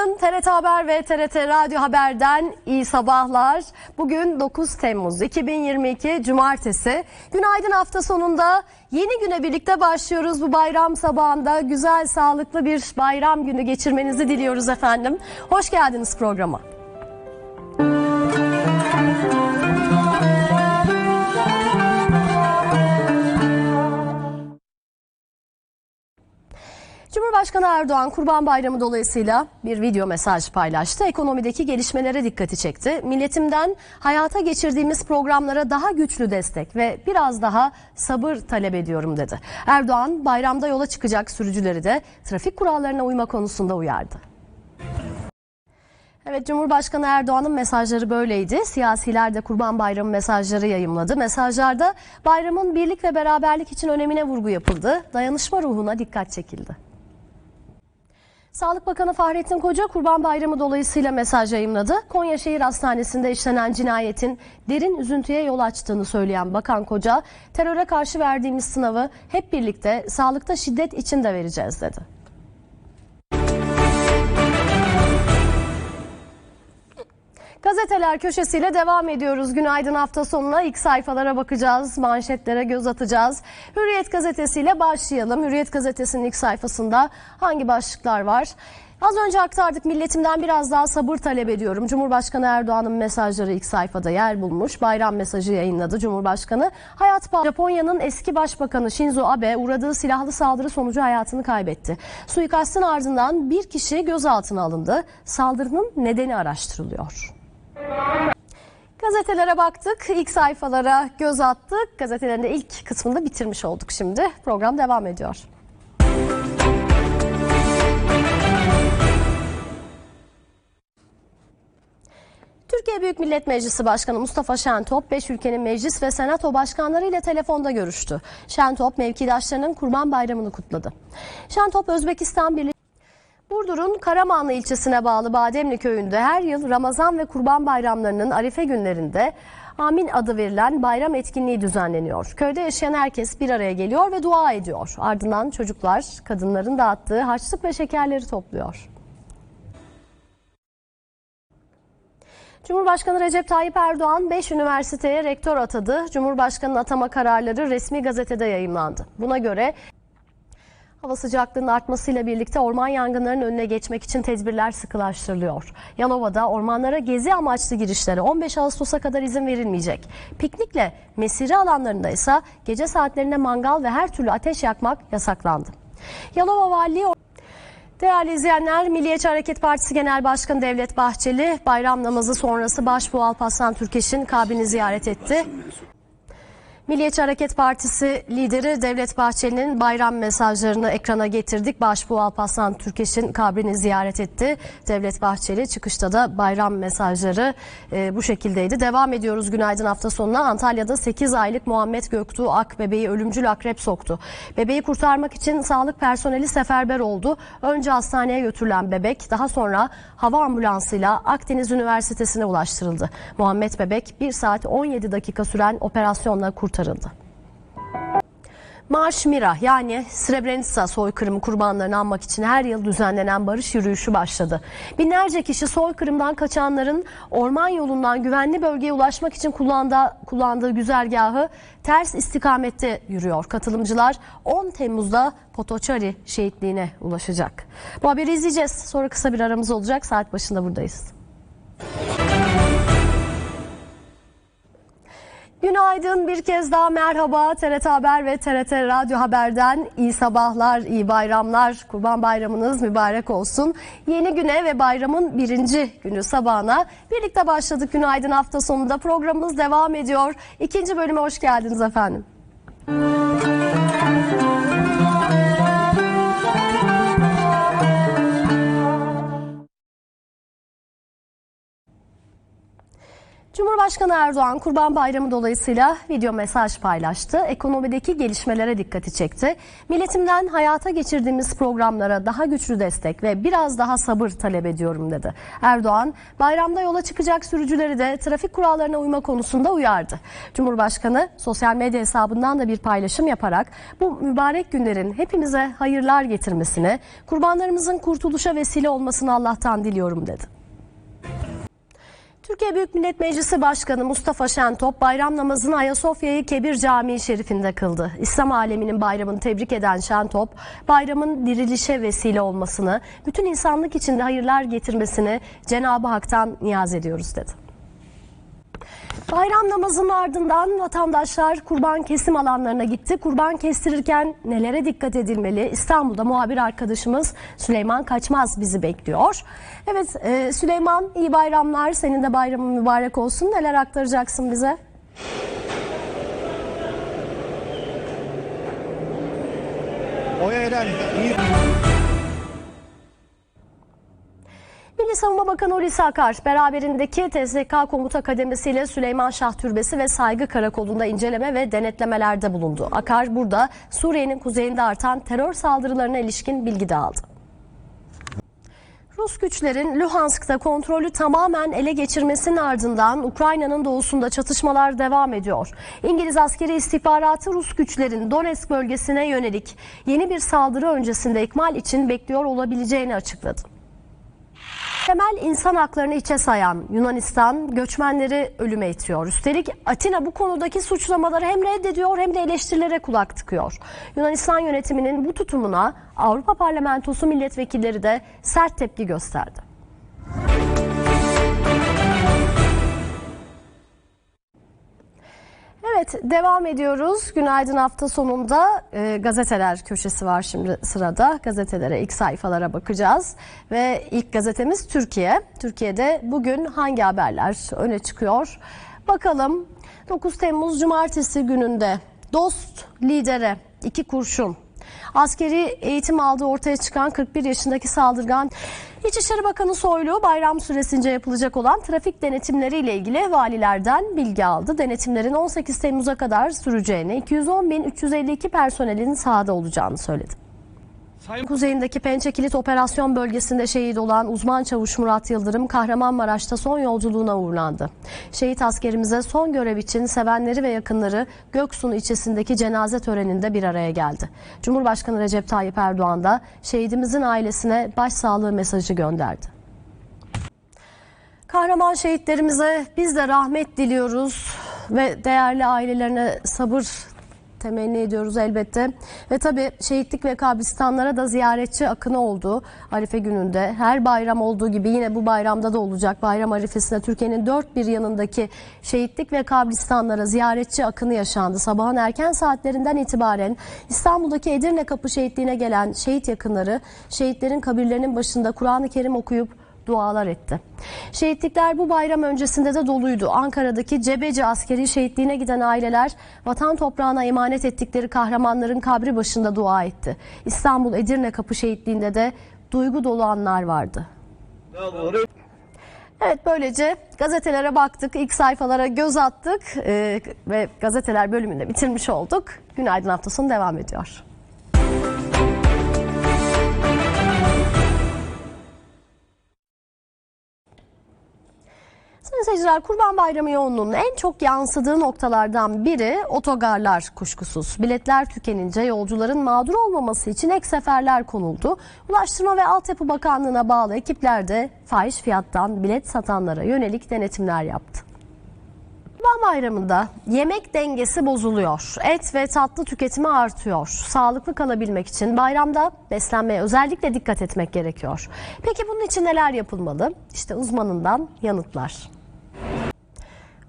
Günaydın TRT Haber ve TRT Radyo Haber'den iyi sabahlar. Bugün 9 Temmuz 2022 Cumartesi. Günaydın hafta sonunda yeni güne birlikte başlıyoruz. Bu bayram sabahında güzel sağlıklı bir bayram günü geçirmenizi diliyoruz efendim. Hoş geldiniz programa. Cumhurbaşkanı Erdoğan Kurban Bayramı dolayısıyla bir video mesaj paylaştı. Ekonomideki gelişmelere dikkati çekti. Milletimden hayata geçirdiğimiz programlara daha güçlü destek ve biraz daha sabır talep ediyorum dedi. Erdoğan bayramda yola çıkacak sürücüleri de trafik kurallarına uyma konusunda uyardı. Evet Cumhurbaşkanı Erdoğan'ın mesajları böyleydi. Siyasiler de Kurban Bayramı mesajları yayımladı. Mesajlarda bayramın birlik ve beraberlik için önemine vurgu yapıldı. Dayanışma ruhuna dikkat çekildi. Sağlık Bakanı Fahrettin Koca Kurban Bayramı dolayısıyla mesaj yayımladı. Konya Şehir Hastanesi'nde işlenen cinayetin derin üzüntüye yol açtığını söyleyen Bakan Koca, teröre karşı verdiğimiz sınavı hep birlikte sağlıkta şiddet için de vereceğiz dedi. Gazeteler köşesiyle devam ediyoruz. Günaydın hafta sonuna ilk sayfalara bakacağız, manşetlere göz atacağız. Hürriyet gazetesiyle başlayalım. Hürriyet gazetesinin ilk sayfasında hangi başlıklar var? Az önce aktardık milletimden biraz daha sabır talep ediyorum. Cumhurbaşkanı Erdoğan'ın mesajları ilk sayfada yer bulmuş. Bayram mesajı yayınladı Cumhurbaşkanı. Hayat pahalı. Japonya'nın eski başbakanı Shinzo Abe uğradığı silahlı saldırı sonucu hayatını kaybetti. Suikastın ardından bir kişi gözaltına alındı. Saldırının nedeni araştırılıyor. Gazetelere baktık, ilk sayfalara göz attık. Gazetelerin de ilk kısmını bitirmiş olduk şimdi. Program devam ediyor. Türkiye Büyük Millet Meclisi Başkanı Mustafa Şentop, 5 ülkenin meclis ve senato başkanları ile telefonda görüştü. Şentop, mevkidaşlarının Kurban Bayramı'nı kutladı. Şentop, Özbekistan Birliği Burdur'un Karamanlı ilçesine bağlı Bademli köyünde her yıl Ramazan ve Kurban bayramlarının Arife günlerinde Amin adı verilen bayram etkinliği düzenleniyor. Köyde yaşayan herkes bir araya geliyor ve dua ediyor. Ardından çocuklar kadınların dağıttığı harçlık ve şekerleri topluyor. Cumhurbaşkanı Recep Tayyip Erdoğan 5 üniversiteye rektör atadı. Cumhurbaşkanının atama kararları resmi gazetede yayımlandı. Buna göre Hava sıcaklığının artmasıyla birlikte orman yangınlarının önüne geçmek için tedbirler sıkılaştırılıyor. Yalova'da ormanlara gezi amaçlı girişlere 15 Ağustos'a kadar izin verilmeyecek. Piknikle mesire alanlarında ise gece saatlerinde mangal ve her türlü ateş yakmak yasaklandı. Yalova Valiliği Değerli izleyenler, Milliyetçi Hareket Partisi Genel Başkanı Devlet Bahçeli bayram namazı sonrası Başbuğ Alparslan Türkeş'in kabrini ziyaret etti. Milliyetçi Hareket Partisi lideri Devlet Bahçeli'nin bayram mesajlarını ekrana getirdik. Başbuğ Alparslan Türkeş'in kabrini ziyaret etti. Devlet Bahçeli çıkışta da bayram mesajları e, bu şekildeydi. Devam ediyoruz günaydın hafta sonuna. Antalya'da 8 aylık Muhammed Göktuğ Ak bebeği ölümcül akrep soktu. Bebeği kurtarmak için sağlık personeli seferber oldu. Önce hastaneye götürülen bebek daha sonra hava ambulansıyla Akdeniz Üniversitesi'ne ulaştırıldı. Muhammed bebek 1 saat 17 dakika süren operasyonla kurtarıldı. Marş Mira yani Srebrenica soykırımı kurbanlarını anmak için her yıl düzenlenen barış yürüyüşü başladı. Binlerce kişi soykırımdan kaçanların orman yolundan güvenli bölgeye ulaşmak için kullandığı, kullandığı güzergahı ters istikamette yürüyor. Katılımcılar 10 Temmuz'da Potoçari şehitliğine ulaşacak. Bu haberi izleyeceğiz. Sonra kısa bir aramız olacak. Saat başında buradayız. Günaydın bir kez daha merhaba TRT Haber ve TRT Radyo Haber'den iyi sabahlar, iyi bayramlar, Kurban Bayramınız mübarek olsun. Yeni güne ve bayramın birinci günü sabahına birlikte başladık günaydın hafta sonunda programımız devam ediyor. İkinci bölüme hoş geldiniz efendim. Cumhurbaşkanı Cumhurbaşkanı Erdoğan Kurban Bayramı dolayısıyla video mesaj paylaştı. Ekonomideki gelişmelere dikkati çekti. Milletimden hayata geçirdiğimiz programlara daha güçlü destek ve biraz daha sabır talep ediyorum dedi. Erdoğan bayramda yola çıkacak sürücüleri de trafik kurallarına uyma konusunda uyardı. Cumhurbaşkanı sosyal medya hesabından da bir paylaşım yaparak bu mübarek günlerin hepimize hayırlar getirmesini, kurbanlarımızın kurtuluşa vesile olmasını Allah'tan diliyorum dedi. Türkiye Büyük Millet Meclisi Başkanı Mustafa Şentop bayram namazını Ayasofya'yı Kebir Camii Şerif'inde kıldı. İslam aleminin bayramını tebrik eden Şentop, bayramın dirilişe vesile olmasını, bütün insanlık içinde hayırlar getirmesini Cenab-ı Hak'tan niyaz ediyoruz dedi. Bayram namazının ardından vatandaşlar kurban kesim alanlarına gitti. Kurban kestirirken nelere dikkat edilmeli? İstanbul'da muhabir arkadaşımız Süleyman Kaçmaz bizi bekliyor. Evet e, Süleyman iyi bayramlar. Senin de bayramın mübarek olsun. Neler aktaracaksın bize? Oya Eren iyi Savunma Bakanı Hulusi Akar beraberindeki TSK Komuta Kademesiyle Süleyman Şah Türbesi ve Saygı Karakolu'nda inceleme ve denetlemelerde bulundu. Akar burada Suriye'nin kuzeyinde artan terör saldırılarına ilişkin bilgi de aldı. Rus güçlerin Luhansk'ta kontrolü tamamen ele geçirmesinin ardından Ukrayna'nın doğusunda çatışmalar devam ediyor. İngiliz askeri istihbaratı Rus güçlerin Donetsk bölgesine yönelik yeni bir saldırı öncesinde ikmal için bekliyor olabileceğini açıkladı. Temel insan haklarını içe sayan Yunanistan göçmenleri ölüme itiyor. Üstelik Atina bu konudaki suçlamaları hem reddediyor hem de eleştirilere kulak tıkıyor. Yunanistan yönetiminin bu tutumuna Avrupa Parlamentosu milletvekilleri de sert tepki gösterdi. Evet devam ediyoruz. Günaydın hafta sonunda e, gazeteler köşesi var şimdi sırada. Gazetelere ilk sayfalara bakacağız. Ve ilk gazetemiz Türkiye. Türkiye'de bugün hangi haberler öne çıkıyor? Bakalım 9 Temmuz Cumartesi gününde dost lidere iki kurşun. Askeri eğitim aldığı ortaya çıkan 41 yaşındaki saldırgan İçişleri Bakanı Soylu bayram süresince yapılacak olan trafik denetimleriyle ilgili valilerden bilgi aldı. Denetimlerin 18 Temmuz'a kadar süreceğini, 210.352 personelin sahada olacağını söyledi. Kuzeyindeki Pençe Kilit Operasyon Bölgesi'nde şehit olan uzman çavuş Murat Yıldırım Kahramanmaraş'ta son yolculuğuna uğurlandı. Şehit askerimize son görev için sevenleri ve yakınları Göksun ilçesindeki cenaze töreninde bir araya geldi. Cumhurbaşkanı Recep Tayyip Erdoğan da şehidimizin ailesine başsağlığı mesajı gönderdi. Kahraman şehitlerimize biz de rahmet diliyoruz ve değerli ailelerine sabır temenni ediyoruz elbette. Ve tabii şehitlik ve kabristanlara da ziyaretçi akını oldu Arife gününde. Her bayram olduğu gibi yine bu bayramda da olacak. Bayram arifesinde Türkiye'nin dört bir yanındaki şehitlik ve kabristanlara ziyaretçi akını yaşandı. Sabahın erken saatlerinden itibaren İstanbul'daki Edirne Kapı şehitliğine gelen şehit yakınları şehitlerin kabirlerinin başında Kur'an-ı Kerim okuyup dualar etti. Şehitlikler bu bayram öncesinde de doluydu. Ankara'daki Cebeci askeri şehitliğine giden aileler vatan toprağına emanet ettikleri kahramanların kabri başında dua etti. İstanbul Edirne Kapı şehitliğinde de duygu dolu anlar vardı. Evet böylece gazetelere baktık, ilk sayfalara göz attık ee, ve gazeteler bölümünde bitirmiş olduk. Günaydın hafta sonu devam ediyor. Sayın seyirciler Kurban Bayramı yoğunluğunun en çok yansıdığı noktalardan biri otogarlar kuşkusuz. Biletler tükenince yolcuların mağdur olmaması için ek seferler konuldu. Ulaştırma ve Altyapı Bakanlığı'na bağlı ekipler de fahiş fiyattan bilet satanlara yönelik denetimler yaptı. Kurban Bayramı'nda yemek dengesi bozuluyor. Et ve tatlı tüketimi artıyor. Sağlıklı kalabilmek için bayramda beslenmeye özellikle dikkat etmek gerekiyor. Peki bunun için neler yapılmalı? İşte uzmanından yanıtlar.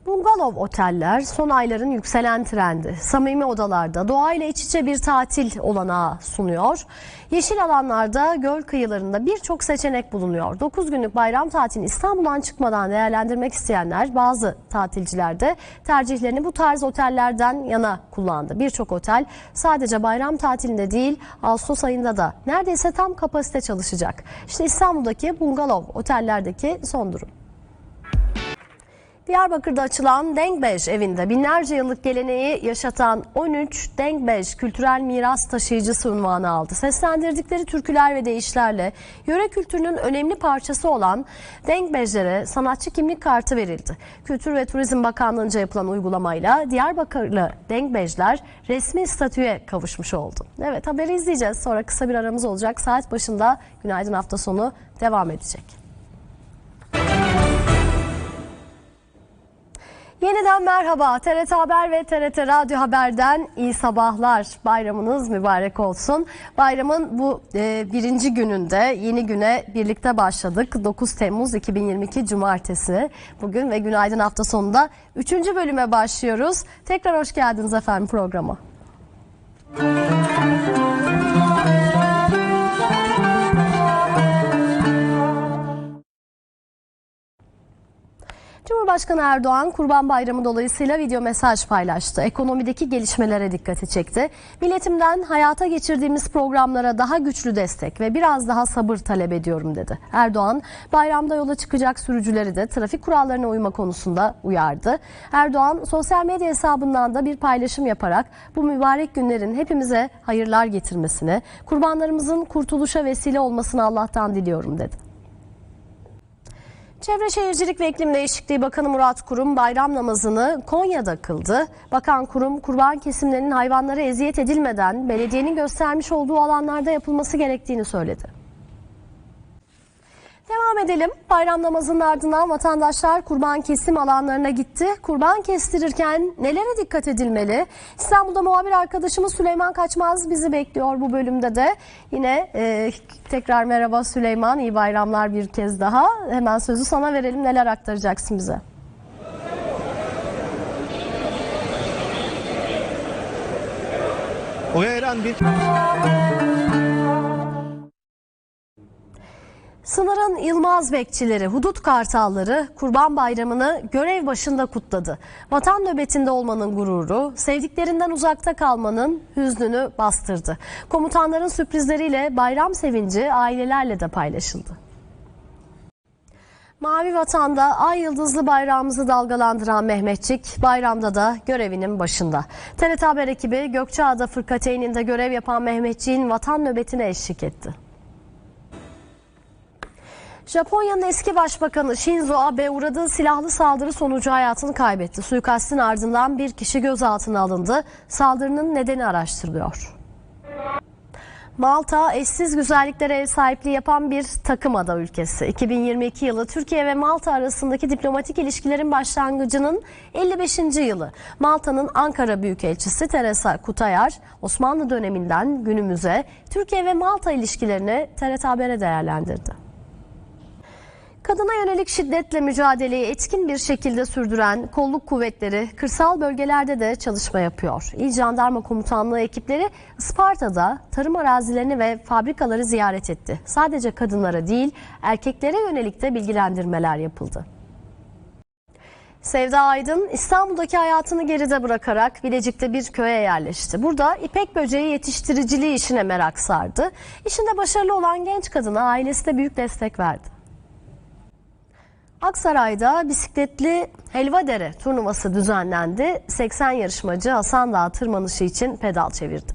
Bungalov oteller son ayların yükselen trendi. Samimi odalarda doğayla iç içe bir tatil olanağı sunuyor. Yeşil alanlarda göl kıyılarında birçok seçenek bulunuyor. 9 günlük bayram tatilini İstanbul'dan çıkmadan değerlendirmek isteyenler bazı tatilciler de tercihlerini bu tarz otellerden yana kullandı. Birçok otel sadece bayram tatilinde değil Ağustos ayında da neredeyse tam kapasite çalışacak. İşte İstanbul'daki bungalov otellerdeki son durum. Diyarbakır'da açılan Dengbej evinde binlerce yıllık geleneği yaşatan 13 Dengbej kültürel miras taşıyıcısı unvanı aldı. Seslendirdikleri türküler ve deyişlerle yöre kültürünün önemli parçası olan Dengbejlere sanatçı kimlik kartı verildi. Kültür ve Turizm Bakanlığı'nca yapılan uygulamayla Diyarbakırlı Dengbejler resmi statüye kavuşmuş oldu. Evet haberi izleyeceğiz. Sonra kısa bir aramız olacak. Saat başında Günaydın hafta sonu devam edecek. Yeniden merhaba. TRT Haber ve TRT Radyo Haber'den iyi sabahlar. Bayramınız mübarek olsun. Bayramın bu e, birinci gününde yeni güne birlikte başladık. 9 Temmuz 2022 Cumartesi. Bugün ve Günaydın hafta sonunda 3. bölüme başlıyoruz. Tekrar hoş geldiniz efendim programa. Cumhurbaşkanı Erdoğan Kurban Bayramı dolayısıyla video mesaj paylaştı. Ekonomideki gelişmelere dikkati çekti. Milletimden hayata geçirdiğimiz programlara daha güçlü destek ve biraz daha sabır talep ediyorum dedi. Erdoğan bayramda yola çıkacak sürücüleri de trafik kurallarına uyma konusunda uyardı. Erdoğan sosyal medya hesabından da bir paylaşım yaparak bu mübarek günlerin hepimize hayırlar getirmesini, kurbanlarımızın kurtuluşa vesile olmasını Allah'tan diliyorum dedi. Çevre Şehircilik ve İklim Değişikliği Bakanı Murat Kurum bayram namazını Konya'da kıldı. Bakan Kurum kurban kesimlerinin hayvanlara eziyet edilmeden belediyenin göstermiş olduğu alanlarda yapılması gerektiğini söyledi. Devam edelim. Bayram namazının ardından vatandaşlar kurban kesim alanlarına gitti. Kurban kestirirken nelere dikkat edilmeli? İstanbul'da muhabir arkadaşımız Süleyman Kaçmaz bizi bekliyor bu bölümde de. Yine e, tekrar merhaba Süleyman. İyi bayramlar bir kez daha. Hemen sözü sana verelim. Neler aktaracaksın bize? Oya Eren bir Sınırın Yılmaz bekçileri, hudut kartalları Kurban Bayramı'nı görev başında kutladı. Vatan nöbetinde olmanın gururu, sevdiklerinden uzakta kalmanın hüznünü bastırdı. Komutanların sürprizleriyle bayram sevinci ailelerle de paylaşıldı. Mavi Vatan'da ay yıldızlı bayrağımızı dalgalandıran Mehmetçik bayramda da görevinin başında. TRT Haber ekibi Gökçeada Fırkateyn'inde görev yapan Mehmetçik'in vatan nöbetine eşlik etti. Japonya'nın eski başbakanı Shinzo Abe uğradığı silahlı saldırı sonucu hayatını kaybetti. Suikastin ardından bir kişi gözaltına alındı. Saldırının nedeni araştırılıyor. Malta eşsiz güzelliklere ev sahipliği yapan bir takım ada ülkesi. 2022 yılı Türkiye ve Malta arasındaki diplomatik ilişkilerin başlangıcının 55. yılı. Malta'nın Ankara Büyükelçisi Teresa Kutayar, Osmanlı döneminden günümüze Türkiye ve Malta ilişkilerini TRT Haber'e değerlendirdi. Kadına yönelik şiddetle mücadeleyi etkin bir şekilde sürdüren kolluk kuvvetleri kırsal bölgelerde de çalışma yapıyor. İl Jandarma Komutanlığı ekipleri Isparta'da tarım arazilerini ve fabrikaları ziyaret etti. Sadece kadınlara değil erkeklere yönelik de bilgilendirmeler yapıldı. Sevda Aydın İstanbul'daki hayatını geride bırakarak Bilecik'te bir köye yerleşti. Burada ipek böceği yetiştiriciliği işine merak sardı. İşinde başarılı olan genç kadına ailesi de büyük destek verdi. Aksaray'da bisikletli Helvadere turnuvası düzenlendi. 80 yarışmacı Hasan Dağı tırmanışı için pedal çevirdi.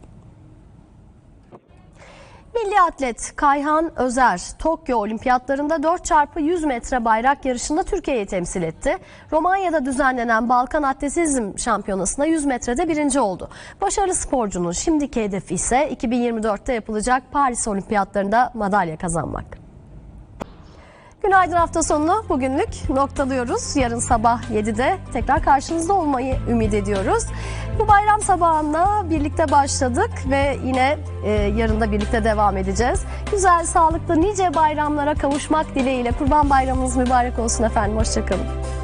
Milli atlet Kayhan Özer Tokyo Olimpiyatlarında 4x100 metre bayrak yarışında Türkiye'yi temsil etti. Romanya'da düzenlenen Balkan Atletizm Şampiyonası'nda 100 metrede birinci oldu. Başarılı sporcunun şimdiki hedefi ise 2024'te yapılacak Paris Olimpiyatlarında madalya kazanmak. Günaydın hafta sonunu bugünlük noktalıyoruz. Yarın sabah 7'de tekrar karşınızda olmayı ümit ediyoruz. Bu bayram sabahına birlikte başladık ve yine e, yarın da birlikte devam edeceğiz. Güzel, sağlıklı, nice bayramlara kavuşmak dileğiyle Kurban Bayramınız mübarek olsun efendim. Hoşçakalın.